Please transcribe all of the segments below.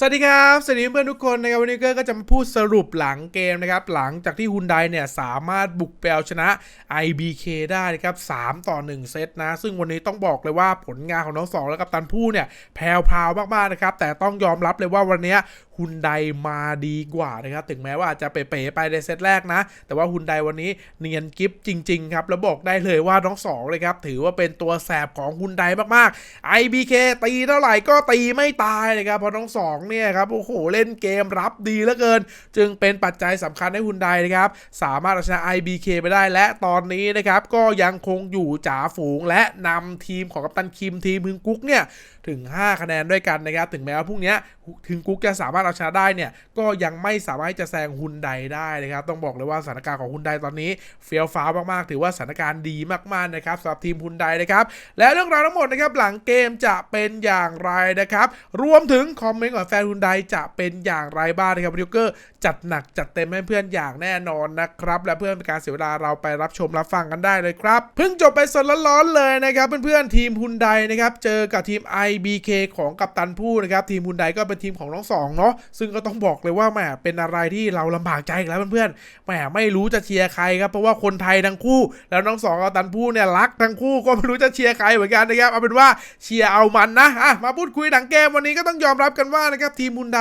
สวัสดีครับ สวัสดีเพื่อนทุกคนนะครับวันนี้ก็จะมาพูดสรุปหลังเกมนะครับ หลังจากที่ฮุนไดเนี่ยสามารถบุกเปเอาชนะ IBK ได้นะครับ3ต่อ 1 เซตนะ ซึ่งวันนี้ต้องบอกเลยว่าผลงานของน้องสองและกับตันผู้เนี่ยแพรวพาวมากๆนะครับ แต่ต้องยอมรับเลยว่าวันนี้ ฮุนไดมาดีกว่านะครับ ถึงแม้ว่าอาจจะเป๋ๆไปในเซตแรกนะ แต่ว่าฮุนไดวันนี้เนียนกิฟจริง ๆ ครับ แล้วบอกได้เลยว่าน้องสองเลยครับ ถือว่าเป็นตัวแสบของฮุนไดมากๆ IBK ตีเท่าไหร่ก็ตีไม่ตายนะครับเพราะน้องสองเนี่ยครับโอ้โหเล่นเกมรับดีเหลือเกิน จึงเป็นปัจจัยสำคัญให้ฮุนไดนะครับสามารถเอาชนะ IBK ไปได้และตอนนี้นะครับก็ยังคงอยู่จ่าฝูงและนำทีมของกัปตันคิมทีมพึงกุ๊กเนี่ยถึง 5 คะแนนด้วยกันนะครับถึงแม้ว่าพรุ่งนี้ถึงกุ๊กจะสามารถเอาชนะได้เนี่ยก็ยังไม่สามารถจะแซงฮุนไดได้นะครับต้องบอกเลยว่าสถานการณ์ของฮุนไดตอนนี้เฟี้ยวฟ้าวมากๆ ถือว่าสถานการณ์ดีมากๆนะครับสำหรับทีมฮุนไดนะครับและเรื่องราวทั้งหมดนะครับหลังเกมจะเป็นอย่างไรนะครับรวมถึงคอมเมนต์ของแฟนฮุนไดจะเป็นอย่างไรบ้างนะครับวิวเกอร์จัดหนักจัดเต็มให้เพื่อนอย่างแน่นอนนะครับและเพื่อนเป็นการเสียเวลาเราไปรับชมรับฟังกันได้เลยครับเพิ่งจบไปสดร้อนๆเลยนะครับเพื่อนๆทีมฮุนไดนะครับเจอกับทีม IBK ของกัปตันผู้นะครับทีมฮุนไดก็เป็นทีมของน้องสองเนาะซึ่งก็ต้องบอกเลยว่าแหมเป็นอะไรที่เราลำบากใจแล้วเพื่อนๆแหมไม่รู้จะเชียร์ใครครับเพราะว่าคนไทยทั้งคู่ แล้วน้องสองกัปตันผู้เนี่ยรักทั้งคู่ก็ไม่รู้จะเชียร์ใครเหมือนกันนะครับเอาเป็นว่าเชียร์เอามันนะอะมาพูดคุยหลังเกมวันนี้ก็ต้องยอมรับกันว่านะครับทีมฮุนได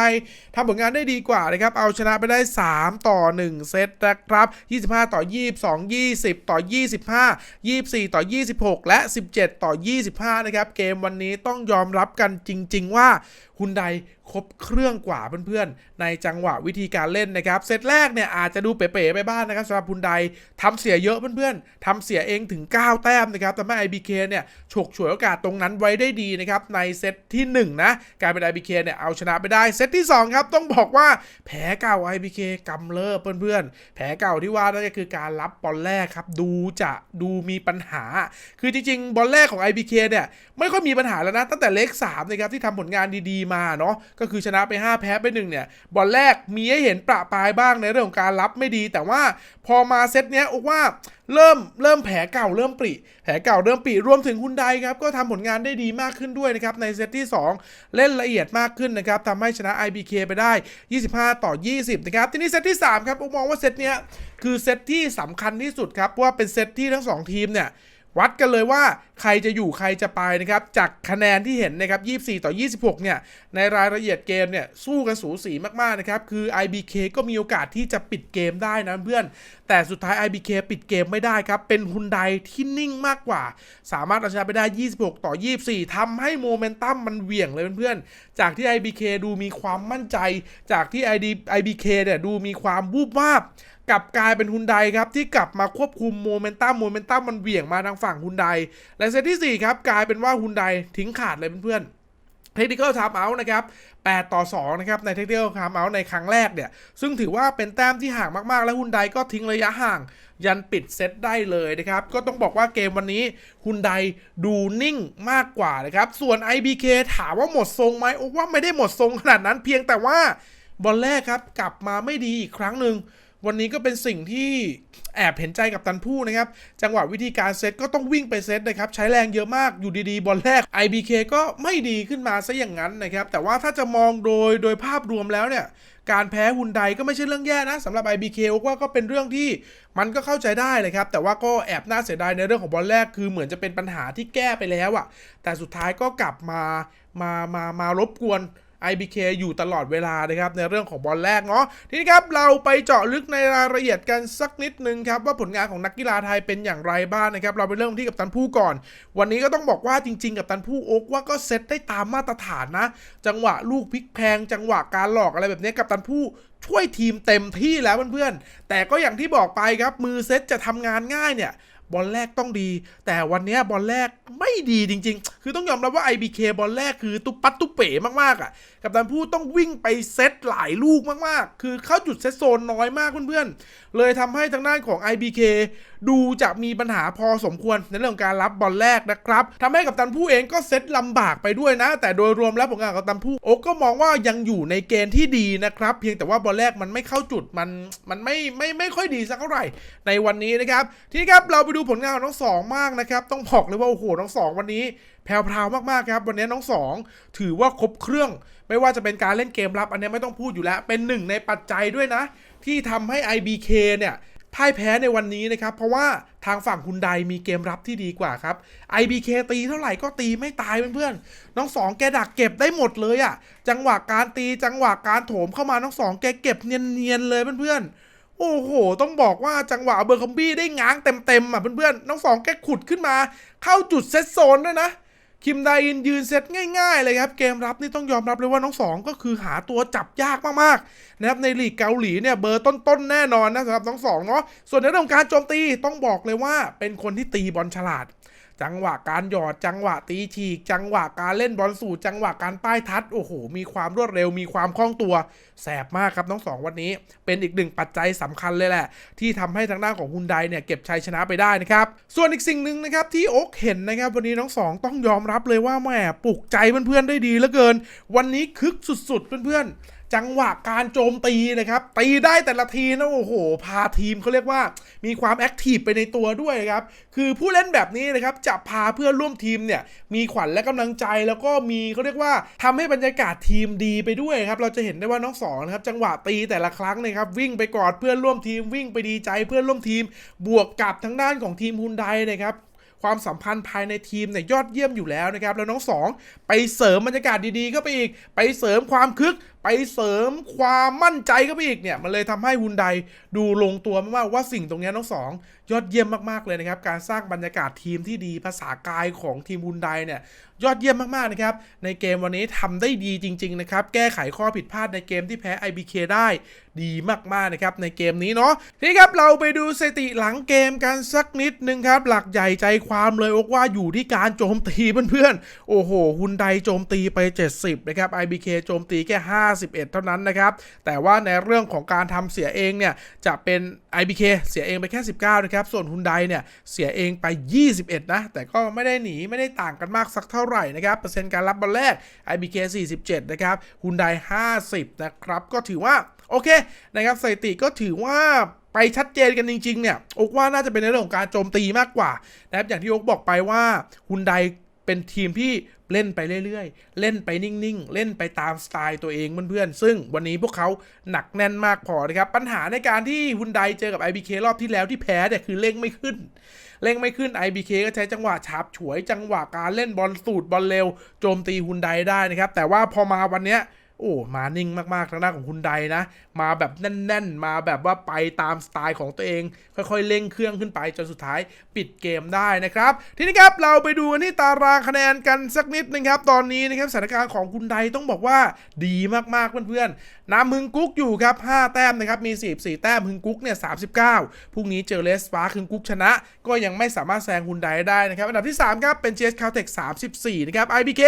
ทำผลงานได้ดีกว่านะครับเอาชนะไปได้ 3 ต่อ 1 เซตนะครับ 25 ต่อ 22 20 ต่อ 25 24 ต่อ 26 และ 17 ต่อ 25 นะครับ เกมวันนี้ต้องยอมรับกันจริง ๆ ว่าฮุนได ครบเครื่องกว่าเพื่อนๆ ในจังหวะวิธีการเล่นนะครับ เซตแรกเนี่ยอาจจะดูเป๋ๆไปบ้างนะครับสำหรับฮุนไดทำเสียเยอะเพื่อนๆทำเสียเองถึง 9 แต้มนะครับแต่ไม่ IBK เนี่ยฉกฉวยโอกาสตรงนั้นไว้ได้ดีนะครับในเซตที่ 1 นะกลายเป็น IBK เนี่ยเอาชนะไปได้เซตที่ 2 ครับ ต้องบอกว่าแผลเก่า IBK กำเริบเพื่อนๆ แผลเก่าที่ว่านั่นก็คือการรับบอลแรกครับดูจะดูมีปัญหา คือจริงๆบอลแรกของ IBK เนี่ยไม่ค่อยมีปัญหาแล้วนะตั้งแต่เลข3นะครับที่ทำผลงานดีๆมาเนาะก็คือชนะไป 5 แพ้ไป1เนี่ยบอลแรกมีให้เห็นประปรายบ้างในเรื่องของการรับไม่ดี แต่ว่าพอมาเซตเนี้ยอกว่าเริ่มเริ่มแผลเก่าเริ่มปริแผลเก่าเริ่มปริรวมถึงฮุนไดครับก็ทำผลงานได้ดีมากขึ้นด้วยนะครับในเซตที่ 2 เล่นละเอียดมากขึ้นนะครับทำให้ชนะ IBK ไปได้ 25 ต่อ 20 นะครับ ทีนี้เซตที่ 3 ครับผมมองว่าเซตเนี้ยคือเซตที่สำคัญที่สุดครับเพราะว่าเป็นเซตที่ทั้ง 2 ทีมเนี่ยวัดกันเลยว่า ใครจะอยู่ใครจะไปนะครับ จากคะแนนที่เห็นนะครับ 24 ต่อ 26 เนี่ย ในรายละเอียดเกมเนี่ย สู้กันสูสีมาก ๆ นะครับ คือ IBK ก็มีโอกาสที่จะปิดเกมได้นะเพื่อน แต่สุดท้าย IBK ปิดเกมไม่ได้ครับ เป็นฮุนไดที่นิ่งมากกว่า สามารถเอาชนะไปได้ 26 ต่อ 24ทำให้โมเมนตัมมันเหวี่ยงเลยเพื่อนๆ จากที่ IBK ดูมีความมั่นใจ จากที่ ID IBK เนี่ยดูมีความวูบวาบกลับกลายเป็นฮุนไดครับที่กลับมาควบคุมโมเมนตัมโมเมนตัมมันเหวี่ยงมาทางฝั่งฮุนไดและเซตที่ 4 ครับ กลายเป็นว่าฮุนไดทิ้งขาดเลยเพื่อนเทคนิค a l ไทม์เอาท์นะครับ 8 ต่อ 2 นะครับ ในเทคนิค a l ไทม์เอาท์ในครั้งแรกเนี่ย ซึ่งถือว่าเป็นแต้มที่ห่างมาก ๆ และฮุนไดก็ทิ้งระยะห่าง ยันปิดเซตได้เลยนะครับ ก็ต้องบอกว่าเกมวันนี้ฮุนไดดูนิ่งมากกว่านะครับ ส่วน IBK ถามว่าหมดทรงไหมโอ้ว่าไม่ได้หมดทรงขนาดนั้นเพียงแต่ว่าบอลแรกครับ กลับมาไม่ดีอีกครั้งหนึ่ง วันนี้ก็เป็นสิ่งที่แอบเห็นใจกับตันผู้นะครับ จังหวะวิธีการเซตก็ต้องวิ่งไปเซตนะครับ ใช้แรงเยอะมากอยู่ดีๆ บอลแรก IBK ก็ไม่ดีขึ้นมาซะอย่างนั้นนะครับ แต่ว่าถ้าจะมองโดยโดยภาพรวมแล้วเนี่ย การแพ้ฮุนไดก็ไม่ใช่เรื่องแย่นะสำหรับ IBK ว่าก็เป็นเรื่องที่มันก็เข้าใจได้เลยครับ แต่ว่าก็แอบน่าเสียดายในเรื่องของบอลแรกคือเหมือนจะเป็นปัญหาที่แก้ไปแล้วอะแต่สุดท้ายก็กลับมา มา มา มารบกวน IBK อยู่ตลอดเวลานะครับในเรื่องของบอลแรกเนาะทีนี้ครับเราไปเจาะลึกในรายละเอียดกันสักนิดนึงครับว่าผลงานของนักกีฬาไทยเป็นอย่างไรบ้างนะครับเราไปเริ่มที่กับตันผู้ก่อน วันนี้ก็ต้องบอกว่าจริง ๆ กับตันผู้โอ๊กว่าก็เซตได้ตามมาตรฐานนะ จังหวะลูกพลิกแพง จังหวะการหลอกอะไรแบบนี้กับตันผู้ช่วยทีมเต็มที่แล้วเพื่อนๆแต่ก็อย่างที่บอกไปครับมือเซตจะทำงานง่ายเนี่ย บอลแรกต้องดี แต่วันนี้บอลแรกไม่ดีจริง ๆ คือต้องยอมรับว่า IBK บอลแรกคือตุปัดตุเป๋มากๆอะ กับตันผู้ต้องวิ่งไปเซตหลายลูกมากๆ คือเข้าจุดเซตโซนน้อยมากเพื่อนๆ เลยทำให้ทางด้านของ IBK ดูจะมีปัญหาพอสมควรในเรื่องการรับบอลแรกนะครับทำให้กับตันผู้เองก็เซตลำบากไปด้วยนะ แต่โดยรวมแล้วผลงานของกับตันผู้โอ๊กก็มองว่ายังอยู่ในเกณฑ์ที่ดีนะครับ เพียงแต่ว่าบอลแรกมันไม่เข้าจุดมันมันไม่ไม่ไม่ค่อยดีสักเท่าไหร่ในวันนี้นะครับ ทีนี้ครับเราไปดูดูผลงานของน้องสองมากนะครับ ต้องบอกเลยว่าโอ้โหน้องสองวันนี้แพรวๆมากๆครับ วันนี้น้องสองถือว่าครบเครื่อง ไม่ว่าจะเป็นการเล่นเกมรับ อันนี้ไม่ต้องพูดอยู่แล้ว เป็นหนึ่งในปัจจัยด้วยนะ ที่ทำให้ IBK เนี่ยพ่ายแพ้ในวันนี้นะครับ เพราะว่าทางฝั่งคุณใดมีเกมรับที่ดีกว่าครับ IBK ตีเท่าไหร่ก็ตีไม่ตายเพื่อนๆน้องสองแกดักเก็บได้หมดเลยอะจังหวะการตีจังหวะการโถมเข้ามาน้องสองแกเก็บเนียนๆเลยเพื่อนๆ โอ้โห ต้องบอกว่าจังหวะเบอร์คอมบี้ได้ง้างเต็มๆอะเพื่อนๆ น้องสองแกขุดขึ้นมา เข้าจุดเซตโซนด้วยนะ คิมไดอินยืนเซตง่ายๆเลยครับ เกมรับนี่ต้องยอมรับเลยว่าน้องสองก็คือหาตัวจับยากมากๆนะครับในลีกเกาหลีเนี่ยเบอร์ต้นๆแน่นอนนะสำหรับน้องสองเนาะ ส่วนในเรื่องของการโจมตีต้องบอกเลยว่าเป็นคนที่ตีบอลฉลาด จังหวะการหยอดจังหวะตีฉีก จังหวะการเล่นบอลสู่จังหวะการป้ายทัด โอ้โห มีความรวดเร็วมีความคล่องตัว แสบมากครับน้องสองวันนี้ เป็นอีกหนึ่งปัจจัยสำคัญเลยแหละ ที่ทำให้ทางด้านของฮุนไดเนี่ยเก็บชัยชนะไปได้นะครับ ส่วนอีกสิ่งหนึ่งนะครับที่โอ๊กเห็นนะครับ วันนี้น้องสองต้องยอมรับเลยว่าแหมปลุกใจเพื่อนๆได้ดีเหลือเกิน วันนี้คึกสุดๆเพื่อนๆ จังหวะการโจมตีนะครับ ตีได้แต่ละทีนะโอ้โห พาทีมเขาเรียกว่า มีความแอคทีฟไปในตัวด้วยครับ คือผู้เล่นแบบนี้นะครับ จะพาเพื่อนร่วมทีมเนี่ย มีขวัญและกำลังใจแล้วก็มีเขาเรียกว่าทำให้บรรยากาศทีมดีไปด้วยครับ เราจะเห็นได้ว่าน้องสองนะครับ จังหวะตีแต่ละครั้งนะครับวิ่งไปกอดเพื่อนร่วมทีมวิ่งไปดีใจเพื่อนร่วมทีม บวกกับทางด้านของทีมฮุนไดนะครับความสัมพันธ์ภายในทีมเนี่ยยอดเยี่ยมอยู่แล้วนะครับ แล้วน้องสองไปเสริมบรรยากาศดีๆเข้าไปอีก ไปเสริมความคึกไปเสริมความมั่นใจเข้าไปอีกเนี่ย มันเลยทำให้ฮุนไดดูลงตัวมากๆว่าสิ่งตรงนี้น้องสองยอดเยี่ยมมากๆเลยนะครับ การสร้างบรรยากาศทีมที่ดีภาษากายของทีมฮุนไดเนี่ยยอดเยี่ยมมากๆนะครับ ในเกมวันนี้ทำได้ดีจริง ๆ นะครับ แก้ไขข้อผิดพลาดในเกมที่แพ้ IBK ได้ดีมากๆนะครับ ในเกมนี้เนาะทีนี้ครับเราไปดูสถิติหลังเกมกันสักนิดนึงครับ หลักใหญ่ใจความเลยอกว่าอยู่ที่การโจมตีเพื่อนๆโอ้โหฮุนไดโจมตีไป 70นะครับ IBK โจมตีแค่51 เท่านั้นนะครับ แต่ว่าในเรื่องของการทำเสียเองเนี่ย จะเป็น IBK เสียเองไปแค่ 19 นะครับ ส่วนฮุนไดเนี่ย เสียเองไป 21 นะ แต่ก็ไม่ได้หนีไม่ได้ต่างกันมากสักเท่าไหร่นะครับ เปอร์เซ็นต์การรับบอลแรก IBK 47 นะครับฮุนได50 นะครับ ก็ถือว่าโอเคนะครับสถิติก็ถือว่าไปชัดเจนกันจริงๆเนี่ยโอกว่าน่าจะเป็นในเรื่องของการโจมตีมากกว่านะครับอย่างที่โอกบอกไปว่าฮุนได เป็นทีมที่เล่นไปเรื่อยๆ เล่นไปนิ่งๆ เล่นไปตามสไตล์ตัวเองเพื่อนๆ ซึ่งวันนี้พวกเขาหนักแน่นมากพอนะครับ ปัญหาในการที่ฮุนไดเจอกับ IBK รอบที่แล้วที่แพ้เนี่ยคือเล่งไม่ขึ้น เล่งไม่ขึ้น IBK ก็ใช้จังหวะฉาบฉวย จังหวะการเล่นบอลสูตรบอลเร็วโจมตีฮุนไดได้นะครับ แต่ว่าพอมาวันเนี้ย โอ้มานิ่งมากๆทางด้านของคุณไดนะ มาแบบแน่น ๆ มาแบบว่าไปตามสไตล์ของตัวเอง ค่อยๆเร่งเครื่องขึ้นไปจนสุดท้ายปิดเกมได้นะครับ ทีนี้ครับเราไปดูกันที่ตารางคะแนนกันสักนิดนึงครับ ตอนนี้นะครับสถานการณ์ของคุณไดต้องบอกว่าดีมากๆเพื่อนๆน้ำฮึงกุ๊กอยู่ครับ 5 แต้มนะครับมี 44 แต้มฮึงกุ๊กเนี่ย39พรุ่งนี้เจอเลสปาร์ฮึงกุ๊กชนะ ก็ยังไม่สามารถแซงคุณไดได้นะครับอันดับที่3ครับเป็น GS Caltech 34นะครับ IBK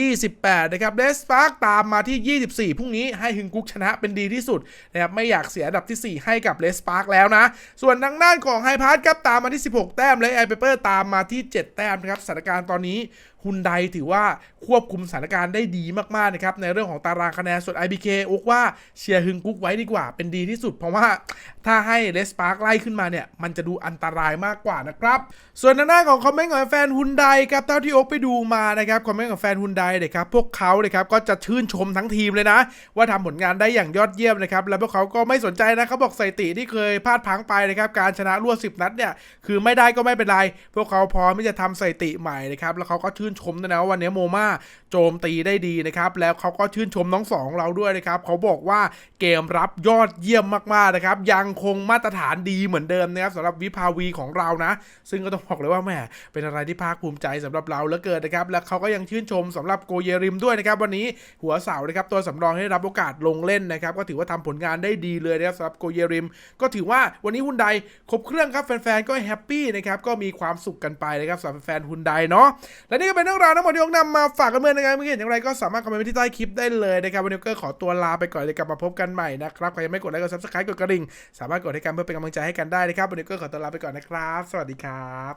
28นะครับเลสปาร์ตามมาที่ที่ 24 พรุ่งนี้ให้ฮึงกุ๊กชนะเป็นดีที่สุดนะครับไม่อยากเสียอันดับที่ 4 ให้กับเลสปาร์แล้วนะ ส่วนทางด้านของไฮพาร์ครับตามมาที่ 16 แต้มและไอเปเปอร์ตามมาที่ 7 แต้มนะครับสถานการณ์ตอนนี้ ฮุนไดถือว่าควบคุมสถานการณ์ได้ดีมากๆนะครับในเรื่องของตารางคะแนนส่วน IBK อกว่าเชียร์ฮึงกุ๊กไว้ดีกว่าเป็นดีที่สุด เพราะว่าถ้าให้เลสปาร์กไล่ขึ้นมาเนี่ย มันจะดูอันตรายมากกว่านะครับ ส่วนทางด้าของคอมเมนต์ของแฟนฮุนไดครับเท่าที่โอ๊กไปดูมานะครับคอมเมนต์ของแฟนฮุนไดเนี่ยครับพวกเขาเลยครับก็จะชื่นชมทั้งทีมเลยนะ ว่าทำผลงานได้อย่างยอดเยี่ยมนะครับแล้วพวกเขาก็ไม่สนใจนะเขาบอกสถิติที่เคยพลาดพังไปนะครับการชนะรวด10 นัดเนี่ยคือไม่ได้ก็ไม่เป็นไร พวกเขาพร้อมที่จะทำสถิติใหม่นะครับแล้วเขาก็ชื่นชมด้วยนะวันนี้โมมาโจมตีได้ดีนะครับ แล้วเขาก็ชื่นชมน้องสองเราด้วยนะครับ เขาบอกว่าเกมรับยอดเยี่ยมมากๆนะครับ ยังคงมาตรฐานดีเหมือนเดิมนะครับสำหรับวิภาวีของเรานะ ซึ่งก็ต้องบอกเลยว่าแหมเป็นอะไรที่ภาคภูมิใจสำหรับเราเหลือเกินนะครับ และเขาก็ยังชื่นชมสำหรับโกเยริมด้วยนะครับ วันนี้หัวเสานะครับตัวสำรองให้รับโอกาสลงเล่นนะครับ ก็ถือว่าทำผลงานได้ดีเลยนะครับสำหรับโกเยริม ก็ถือว่าวันนี้ฮุนไดครบเครื่องครับแฟนๆก็แฮปปี้นะครับก็มีความสุขกันไปนะครับสำหรับแฟนฮุนไดเนาะและนี่ก็เป็นเรื่องราวทั้งหมดที่ผมนำมาฝากกันเมื่อนะครับเมื่อกี้เห็นอย่างไรก็สามารถคอมเมนต์ไว้ที่ใต้คลิปได้เลยนะครับวันนี้ก็ขอตัวลาไปก่อนเลยกลับมาพบกันใหม่นะครับใครยังไม่กดไลค์กดซับสไครต์กดกระดิ่งสามารถกดให้กันเพื่อเป็นกำลังใจให้กันได้นะครับวันนี้ก็ขอตัวลาไปก่อนนะครับ สวัสดีครับ